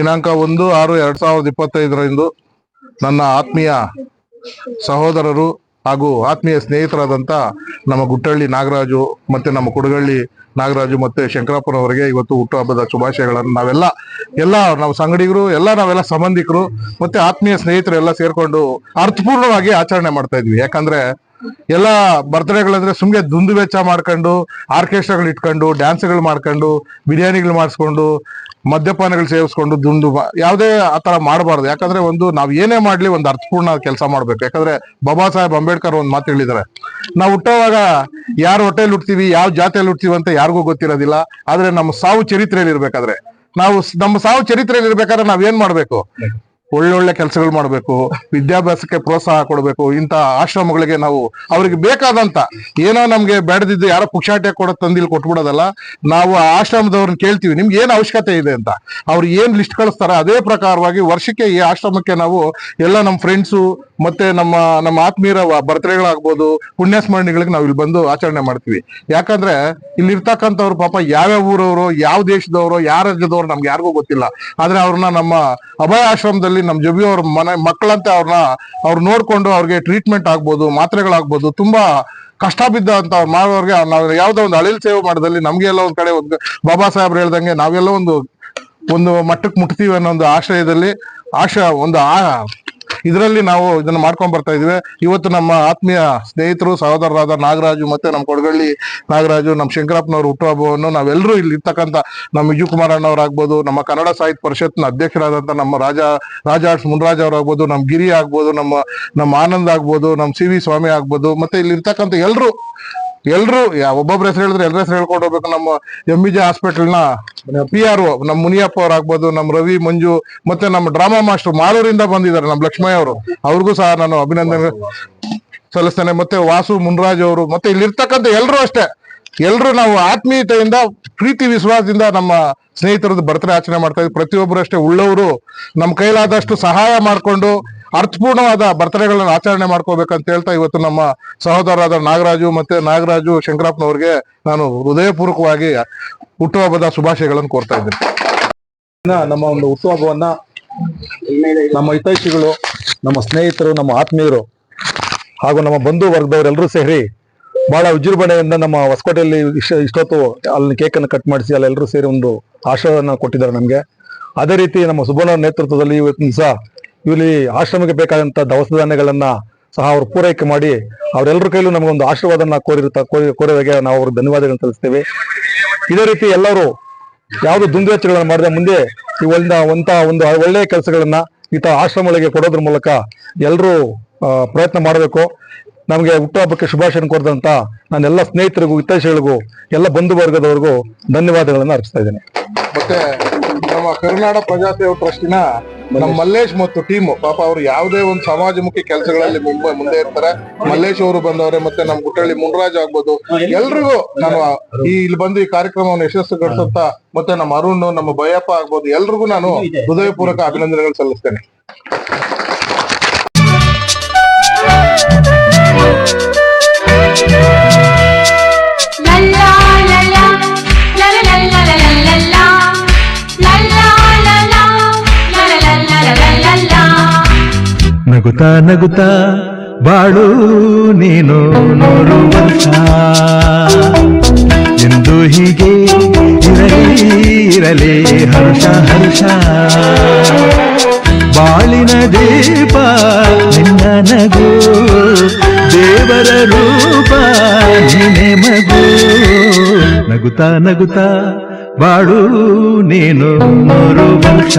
ದಿನಾಂಕ ಒಂದು ಆರು ಎರಡ್ ಸಾವಿರದ ಇಪ್ಪತ್ತೈದರಂದು ನನ್ನ ಆತ್ಮೀಯ ಸಹೋದರರು ಹಾಗೂ ಆತ್ಮೀಯ ಸ್ನೇಹಿತರಾದಂಥ ನಮ್ಮ ಗುಟ್ಟಳ್ಳಿ ನಾಗರಾಜು ಮತ್ತೆ ನಮ್ಮ ಕುಡಗಳ್ಳಿ ನಾಗರಾಜು ಮತ್ತೆ ಶಂಕರಪ್ಪನವರಿಗೆ ಇವತ್ತು ಹುಟ್ಟುಹಬ್ಬದ ಶುಭಾಶಯಗಳನ್ನು ನಾವೆಲ್ಲ, ಎಲ್ಲ ನಾವು ಸಂಗಡಿಗರು, ಎಲ್ಲ ನಾವೆಲ್ಲ ಸಂಬಂಧಿಕರು ಮತ್ತೆ ಆತ್ಮೀಯ ಸ್ನೇಹಿತರೆಲ್ಲ ಸೇರ್ಕೊಂಡು ಅರ್ಥಪೂರ್ಣವಾಗಿ ಆಚರಣೆ ಮಾಡ್ತಾ ಇದ್ವಿ. ಯಾಕಂದ್ರೆ ಎಲ್ಲ ಬರ್ತ್ಡೇಗಳಂದ್ರೆ ಸುಮ್ಗೆ ದುಂದು ವೆಚ್ಚ ಮಾಡ್ಕೊಂಡು, ಆರ್ಕೆಸ್ಟ್ರಾಗಳು ಇಟ್ಕೊಂಡು, ಡ್ಯಾನ್ಸ್ಗಳು ಮಾಡ್ಕೊಂಡು, ಬಿರಿಯಾನಿಗಳು ಮಾಡಿಸ್ಕೊಂಡು, ಮದ್ಯಪಾನಗಳು ಸೇವಿಸ್ಕೊಂಡು ದುಂಡು ಯಾವುದೇ ಆ ತರ ಮಾಡಬಾರ್ದು. ಯಾಕಂದ್ರೆ ಒಂದು ನಾವು ಏನೇ ಮಾಡ್ಲಿ ಒಂದು ಅರ್ಥಪೂರ್ಣ ಕೆಲಸ ಮಾಡಬೇಕು. ಯಾಕಂದ್ರೆ ಬಾಬಾ ಸಾಹೇಬ್ ಅಂಬೇಡ್ಕರ್ ಒಂದು ಮಾತು ಹೇಳಿದ್ದಾರೆ ನಾವು ಹುಟ್ಟೋವಾಗ ಯಾರು ಹೊಟ್ಟೆಲಿ ಹುಟ್ತೀವಿ, ಯಾವ ಜಾತಿಯಲ್ಲಿ ಹುಟ್ತೀವಿ ಅಂತ ಯಾರಿಗೂ ಗೊತ್ತಿರೋದಿಲ್ಲ. ಆದ್ರೆ ನಮ್ಮ ಸಾವು ಚರಿತ್ರೆಯಲ್ಲಿ ಇರಬೇಕಾದ್ರೆ ನಾವು ನಮ್ಮ ಸಾವು ಚರಿತ್ರೆಯಲ್ಲಿ ಇರ್ಬೇಕಾದ್ರೆ ನಾವ್ ಏನ್ ಮಾಡ್ಬೇಕು? ಒಳ್ಳೊಳ್ಳೆ ಕೆಲಸಗಳು ಮಾಡಬೇಕು, ವಿದ್ಯಾಭ್ಯಾಸಕ್ಕೆ ಪ್ರೋತ್ಸಾಹ ಕೊಡಬೇಕು, ಇಂಥ ಆಶ್ರಮಗಳಿಗೆ ನಾವು ಅವ್ರಿಗೆ ಬೇಕಾದಂತ ಏನೋ ನಮ್ಗೆ ಬೇಡದಿದ್ದು ಯಾರೋ ಪುಕ್ಷಾಟೆ ಕೊಡೋ ತಂದಿಲ್ ಕೊಟ್ಬಿಡೋದಲ್ಲ, ನಾವು ಆ ಆಶ್ರಮದವ್ರನ್ನ ಕೇಳ್ತೀವಿ. ನಿಮ್ಗೆ ಏನು ಅವಶ್ಯಕತೆ ಇದೆ ಅಂತ? ಅವ್ರು ಏನ್ ಲಿಸ್ಟ್ ಕಳಿಸ್ತಾರೆ ಅದೇ ಪ್ರಕಾರವಾಗಿ ವರ್ಷಕ್ಕೆ ಈ ಆಶ್ರಮಕ್ಕೆ ನಾವು ಎಲ್ಲ ನಮ್ಮ ಫ್ರೆಂಡ್ಸು ಮತ್ತೆ ನಮ್ಮ ನಮ್ಮ ಆತ್ಮೀಯರ ಬರ್ತ್ಡೇಗಳಾಗ್ಬೋದು ಪುಣ್ಯ ಸ್ಮರಣೆಗಳಿಗೆ ನಾವು ಇಲ್ಲಿ ಬಂದು ಆಚರಣೆ ಮಾಡ್ತೀವಿ. ಯಾಕಂದ್ರೆ ಇಲ್ಲಿ ಇರ್ತಕ್ಕಂಥವ್ರು ಪಾಪ ಯಾವ್ಯಾವ ಊರವರು, ಯಾವ ದೇಶದವರು ಯಾವ ರಾಜ್ಯದವರು ನಮ್ಗೆ ಯಾರಿಗೂ ಗೊತ್ತಿಲ್ಲ. ಆದ್ರೆ ಅವ್ರನ್ನ ನಮ್ಮ ಅಭಯ ಆಶ್ರಮದಲ್ಲಿ ನಮ್ಮ ಜಬಿ ಅವ್ರ ಮನೆ ಮಕ್ಕಳಂತೆ ಅವ್ರನ್ನ ಅವ್ರು ನೋಡ್ಕೊಂಡು ಅವ್ರಿಗೆ ಟ್ರೀಟ್ಮೆಂಟ್ ಆಗ್ಬೋದು, ಮಾತ್ರೆಗಳಾಗ್ಬೋದು, ತುಂಬಾ ಕಷ್ಟ ಬಿದ್ದ ಅಂತ ಅವ್ರು ಮಾಡೋರ್ಗೆ ನಾವು ಯಾವ್ದೋ ಒಂದು ಅಳಿಲ್ ಸೇವೆ ಮಾಡಿದಲ್ಲಿ ನಮ್ಗೆ ಎಲ್ಲ ಒಂದ್ ಕಡೆ ಒಂದು ಬಾಬಾ ಸಾಹೇಬ್ರು ಹೇಳ್ದಂಗೆ ನಾವೆಲ್ಲ ಒಂದು ಒಂದು ಮಟ್ಟಕ್ಕೆ ಮುಟ್ತೀವಿ ಅನ್ನೋ ಒಂದು ಆಶ್ರಯದಲ್ಲಿ ಆಶಾ ಒಂದು ಆ ಇದರಲ್ಲಿ ನಾವು ಇದನ್ನ ಮಾಡ್ಕೊಂಡ್ ಬರ್ತಾ ಇದೀವಿ. ಇವತ್ತು ನಮ್ಮ ಆತ್ಮೀಯ ಸ್ನೇಹಿತರು ಸಹೋದರರಾದ ನಾಗರಾಜು ಮತ್ತೆ ನಮ್ಮ ಕೊಡಗಳ್ಳಿ ನಾಗರಾಜು ನಮ್ಮ ಶಂಕರಪ್ಪನವ್ರ ಹುಟ್ಟುಹಬ್ಬವನ್ನು ನಾವೆಲ್ಲರೂ ಇಲ್ಲಿ ಇರ್ತಕ್ಕಂಥ ನಮ್ಮ ವಿಜು ಕುಮಾರ್ ಅಣ್ಣವ್ರಾಗ್ಬೋದು, ನಮ್ಮ ಕನ್ನಡ ಸಾಹಿತ್ಯ ಪರಿಷತ್ನ ಅಧ್ಯಕ್ಷರಾದಂಥ ನಮ್ಮ ರಾಜ ರಾಜ ಆರ್ಟ್ಸ್ ಮುನ್ರಾಜ್ ಅವರಾಗ್ಬೋದು ನಮ್ಮ ಗಿರಿ ಆಗ್ಬೋದು, ನಮ್ಮ ನಮ್ಮ ಆನಂದ್ ಆಗ್ಬೋದು ನಮ್ಮ ಸಿ ವಿ ಸ್ವಾಮಿ ಆಗ್ಬೋದು, ಮತ್ತೆ ಇಲ್ಲಿ ಇರ್ತಕ್ಕಂಥ ಎಲ್ರು ಎಲ್ರು ಒಬ್ಬೊಬ್ರ ಹೆಸರು ಹೇಳಿದ್ರೆ ಎಲ್ಲರ ಹೆಸರು ಹೇಳ್ಕೊಂಡು ಹೋಗ್ಬೇಕು. ನಮ್ಮ ಎಂ ಬಿ ಜೆ ಹಾಸ್ಪಿಟಲ್ನ ಪಿ ಆರ್ ನಮ್ಮ ಮುನಿಯಪ್ಪ ಅವ್ರು ಆಗ್ಬೋದು, ನಮ್ಮ ರವಿ, ಮಂಜು, ಮತ್ತೆ ನಮ್ಮ ಡ್ರಾಮಾ ಮಾಸ್ಟರ್ ಮಾಲೂರಿಂದ ಬಂದಿದ್ದಾರೆ, ನಮ್ಮ ಲಕ್ಷ್ಮಯ್ಯ ಅವರು. ಅವ್ರಿಗೂ ಸಹ ನಾನು ಅಭಿನಂದನೆ ಸಲ್ಲಿಸ್ತೇನೆ. ಮತ್ತೆ ವಾಸು ಮುನ್ರಾಜ್ ಅವರು, ಮತ್ತೆ ಇಲ್ಲಿರ್ತಕ್ಕಂಥ ಎಲ್ಲರೂ ಅಷ್ಟೇ. ಎಲ್ರು ನಾವು ಆತ್ಮೀಯತೆಯಿಂದ, ಪ್ರೀತಿ ವಿಶ್ವಾಸದಿಂದ ನಮ್ಮ ಸ್ನೇಹಿತರದ್ದು ಬರ್ತಡೇ ಆಚರಣೆ ಮಾಡ್ತಾ ಇದ್ವಿ ಪ್ರತಿಯೊಬ್ಬರು ಅಷ್ಟೇ. ಉಳ್ಳವರು, ನಮ್ಮ ಕೈಲಾದಷ್ಟು ಸಹಾಯ ಮಾಡಿಕೊಂಡು ಅರ್ಥಪೂರ್ಣವಾದ ಬರ್ತಡೇಗಳನ್ನ ಆಚರಣೆ ಮಾಡ್ಕೋಬೇಕಂತ ಹೇಳ್ತಾ ಇವತ್ತು ನಮ್ಮ ಸಹೋದರರಾದ ನಾಗರಾಜು ಮತ್ತೆ ನಾಗರಾಜು ಶಂಕರಪ್ಪನವ್ರಿಗೆ ನಾನು ಹೃದಯಪೂರ್ವಕವಾಗಿ ಹುಟ್ಟುಹಬ್ಬದ ಶುಭಾಶಯಗಳನ್ನು ಕೋರ್ತಾ ಇದ್ದೇನೆ. ನಮ್ಮ ಒಂದು ಹುಟ್ಟುಹಬ್ಬವನ್ನ ನಮ್ಮ ಹಿತೈಷಿಗಳು, ನಮ್ಮ ಸ್ನೇಹಿತರು, ನಮ್ಮ ಆತ್ಮೀಯರು ಹಾಗೂ ನಮ್ಮ ಬಂಧು ವರ್ಗದವರೆಲ್ಲರೂ ಸೇರಿ ಬಹಳ ವಿಜೃಂಭಣೆಯಿಂದ ನಮ್ಮ ಹೊಸಕೋಟೆಯಲ್ಲಿ ಇಷ್ಟ ಇಷ್ಟೊತ್ತು ಅಲ್ಲಿ ಕೇಕನ್ನು ಕಟ್ ಮಾಡಿಸಿ ಅಲ್ಲೆಲ್ಲರೂ ಸೇರಿ ಒಂದು ಆಶಯವನ್ನು ಕೊಟ್ಟಿದ್ದಾರೆ ನಮಗೆ. ಅದೇ ರೀತಿ ನಮ್ಮ ಸುಬ್ಬಣ್ಣ ನೇತೃತ್ವದಲ್ಲಿ ಇವತ್ತಿನ ದಿವಸ ಇಲ್ಲಿ ಆಶ್ರಮಕ್ಕೆ ಬೇಕಾದಂತ ದವಸ ಧಾನ್ಯಗಳನ್ನ ಸಹ ಅವರು ಪೂರೈಕೆ ಮಾಡಿ ಅವರೆಲ್ಲರ ಕೈಲೂ ನಮಗೊಂದು ಆಶೀರ್ವಾದನ ಕೋರಿರುತ್ತ, ಕೋರಿ ಕೋರಿದಾಗೆ ನಾವು ಅವ್ರಿಗೆ ಧನ್ಯವಾದಗಳನ್ನು ತಿಳಿಸ್ತೇವೆ ಇದೇ ರೀತಿ ಎಲ್ಲರೂ ಯಾವುದು ದುಂದುವೆಚ್ಚಗಳನ್ನ ಮಾಡದೆ ಮುಂದೆ ಈ ಒಂದು, ಒಂತ, ಒಂದು ಒಳ್ಳೆಯ ಕೆಲಸಗಳನ್ನ ಈತ ಆಶ್ರಮಗಳಿಗೆ ಕೊಡೋದ್ರ ಮೂಲಕ ಎಲ್ಲರೂ ಪ್ರಯತ್ನ ಮಾಡಬೇಕು. ನಮಗೆ ಹುಟ್ಟುಹಬ್ಬಕ್ಕೆ ಶುಭಾಶಯ ಕೋರಿದಂತ ನನ್ನ ಎಲ್ಲ ಸ್ನೇಹಿತರಿಗೂ, ಹಿತೈಷಿಗಳಿಗೂ, ಎಲ್ಲ ಬಂಧು ವರ್ಗದವರಿಗೂ ಧನ್ಯವಾದಗಳನ್ನು ಅರ್ಪಿಸ್ತಾ ಇದ್ದೇನೆ. ಮತ್ತೆ ನಮ್ಮ ಕರ್ನಾಟಕ ಪ್ರಜಾಸೇವಾ ಟ್ರಸ್ಟಿನ ನಮ್ಮ ಮಲ್ಲೇಶ್ ಮತ್ತು ಟೀಮ್ ಪಾಪ ಅವರು ಯಾವುದೇ ಒಂದು ಸಮಾಜಮುಖಿ ಕೆಲಸಗಳಲ್ಲಿ ಮುಂಬೈ ಮುಂದೆ ಇರ್ತಾರೆ. ಮಲ್ಲೇಶ್ ಅವರು ಬಂದವ್ರೆ ಮತ್ತೆ ನಮ್ಮ ಗುಟ್ಟಳ್ಳಿ ಮುನ್ರಾಜ್ ಆಗ್ಬೋದು. ಎಲ್ರಿಗೂ ನಾನು ಈ ಇಲ್ಲಿ ಬಂದು ಈ ಕಾರ್ಯಕ್ರಮವನ್ನು ಯಶಸ್ಸುಗೊಳಿಸುತ್ತ ಮತ್ತೆ ನಮ್ಮ ಅರುಣ್ ನಮ್ಮ ಭಯಪ್ಪ ಆಗ್ಬೋದು. ಎಲ್ರಿಗೂ ನಾನು ಹೃದಯಪೂರ್ವಕ ಅಭಿನಂದನೆಗಳು ಸಲ್ಲಿಸ್ತೇನೆ. ನಗುತ್ತಾ ನಗುತ್ತಾ ಬಾಳು ನೀನು ನೋಡುವಂತ. ಎಂದು ಹೀಗೆ ಇರಲಿ ಇರಲಿ, ಹರ್ಷ ಹರ್ಷ. ಬಾಳಿನ ದೀಪ ನಿನ್ನ ನಗು, ದೇವರ ರೂಪ ನೀನೆ ಮಗು. ನಗುತ್ತಾ ನಗುತ್ತಾ ಬಾಳು ನೀನು ನೋಡುವಂತ.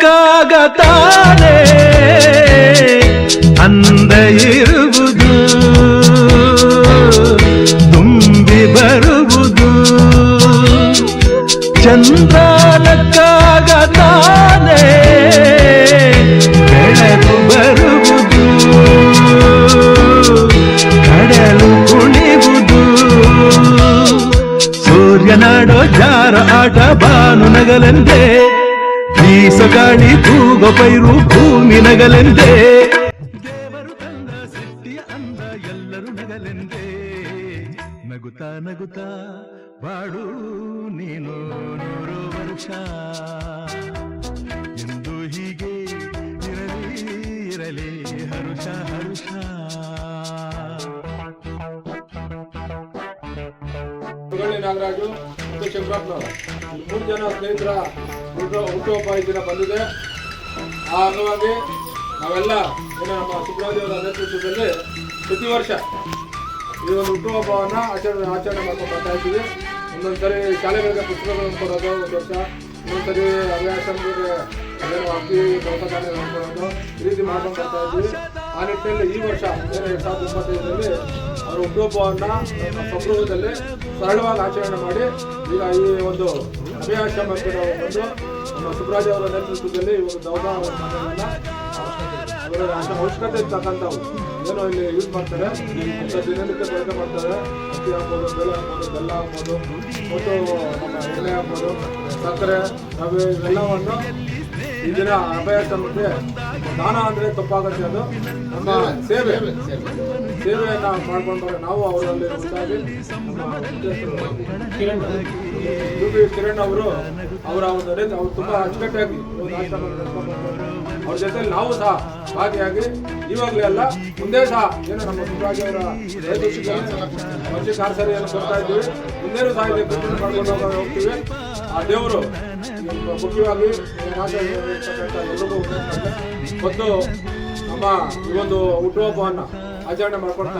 ತಾನೇ ಅಂದ ಇರುವುದು ತುಂಬಿ ಬರುವುದು ಚಂದ್ರಾನಕ್ಕಾಗ ತಾನೇ ಬೆಳಕು ಬರುವುದು ಕಡಲು ಕುಣಿವುದು ಸೂರ್ಯನಾಡೋ ಜಾರ ಆಟ ಬಾನು ನಗಲೆಂದೇ ಬೀಸ ತೂಗ ಪೈರು ಭೂಮಿ ನಗಲೆಂದೇ. ದೇವರು ತಂದ ಸೃಷ್ಟಿಯ ಅಂದ ಎಲ್ಲರೂ ನಗಲೆಂದೇ. ನಗುತ್ತಾ ನಗುತ್ತಾ ಬಾಡು ನೀನು ನೂರು ವರ್ಷ. ಎಂದು ಹೀಗೆ ಇರಲಿ ಇರಲಿ, ಹರುಷ ಹರುಷ. ನಾಗರಾಜು ಮತ್ತು ಮೂರು ಜನ ಸ್ನೇಹಿತರ ಹುಟ್ಟು ಹುಟ್ಟುಹಬ್ಬ ಈ ದಿನ ಬಂದಿದೆ. ಆ ಅಂಗವಾಗಿ ನಾವೆಲ್ಲ ಏನು ನಮ್ಮ ಸುಬ್ರಹ್ಮಣ್ಯವರ ನೇತೃತ್ವದಲ್ಲಿ ಪ್ರತಿ ವರ್ಷ ಈ ಒಂದು ಹುಟ್ಟುಹಬ್ಬವನ್ನು ಆಚರಣೆ ಆಚರಣೆ ಮಾಡ್ಕೊಂಡು ಬರ್ತಾ ಇದ್ದೀವಿ. ಒಂದೊಂದು ಸರಿ ಶಾಲೆಗಳಿಗೆ ಪುಸ್ತಕಗಳನ್ನು ಕೊಡೋದು, ಒಂದು ವರ್ಷ ಇನ್ನೊಂದು ಸರಿ ಹವ್ಯಾಸಂಗಳಿಗೆ ಏನು ಅಕ್ಕಿ ದವಸ ಧಾನ್ಯಗಳನ್ನು ಕೊಡೋದು ಈ ರೀತಿ ಮಾಡ್ಕೊಂಡು ಬರ್ತಾ ಇದ್ದೀವಿ. ಆ ನಿಟ್ಟಿನಲ್ಲಿ ಈ ವರ್ಷ ಏನು ಎರಡು ಸಾವಿರದ ಇಪ್ಪತ್ತೈದರಲ್ಲಿ ಅವರ ಹುಟ್ಟುಹಬ್ಬವನ್ನು ನಮ್ಮ ಸಂಭ್ರಮದಲ್ಲಿ ಸರಳವಾಗಿ ಆಚರಣೆ ಮಾಡಿ ಈಗ ಈ ಒಂದು ನಾವು ಒಂದು ನಮ್ಮ ಸುಬ್ರಾಜ್ ಅವರ ನೇತೃತ್ವದಲ್ಲಿ ಇವರು ದವಸ ಅವರ ಅವಶ್ಯಕತೆ ಇರ್ತಕ್ಕಂಥವು ಏನೋ ಇಲ್ಲಿ ಯೂಸ್ ಮಾಡ್ತಾರೆ ಅಂತ ದಿನನಿತ್ಯ ಬಳಕೆ ಮಾಡ್ತಾರೆ. ಅಕ್ಕಿ ಹಾಕ್ಬೋದು ಬೆಲೆ ಹಾಕ್ಬೋದು ಬೆಲ್ಲ ಹಾಕ್ಬೋದು ಮತ್ತು ನಮ್ಮ ಎಣ್ಣೆ ಹಾಕ್ಬೋದು ಸಕ್ಕರೆ ರವೆ ಇವೆಲ್ಲವನ್ನು ಈ ದಿನ ದಾನ ಅಂದರೆ ತಪ್ಪಾಗುತ್ತೆ ಅದು. ನಮ್ಮ ಸೇವೆ. ಸೇವೆಯನ್ನ ಮಾಡ್ಕೊಂಡ್ರೆ ನಾವು ಅವರಲ್ಲಿ ಕಿರಣ್ ಕಿರಣ್ ಅವರು ಅವರ ಒಂದು ಅವ್ರು ತುಂಬಾ ಅಚ್ಚುಕಟ್ಟಾಗಿ ಒಂದು. ಅವ್ರ ಜೊತೆ ನಾವು ಸಹ ಭಾಗಿಯಾಗಿ ಇವಾಗಲೇ ಅಲ್ಲ, ಮುಂದೆ ಸಹ ಏನು ನಮ್ಮ ಸುಬ್ಬರಾಜಿ ಅವರ ವರ್ಷ ಕಾರ್ಸರಿಯನ್ನು ಕೊಡ್ತಾ ಇದ್ದೀವಿ. ಮುಂದೇನು ಸಹ ಇದೆ ಮಾಡ್ಕೊಂಡು ಹೋಗ- ಹೋಗ್ತೀವಿ. ಆ ದೇವರು ಮುಖ್ಯವಾಗಿ ಎಲ್ಲರಿಗೂ. ಮತ್ತು ನಮ್ಮ ಈ ಒಂದು ಹುಟ್ಟುಹಬ್ಬವನ್ನು ಆಚರಣೆ ಮಾಡ್ಕೊಡ್ತಾ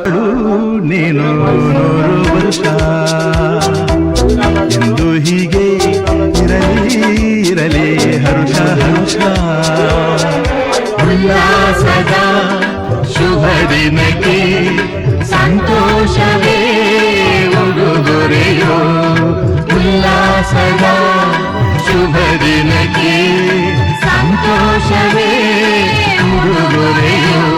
ಉಲ್ಲಾಸದ ಶುಭ ದಿನಕ್ಕೆ ಸಂತೋಷವೇ ಉಡುಗೊರೆಯೋ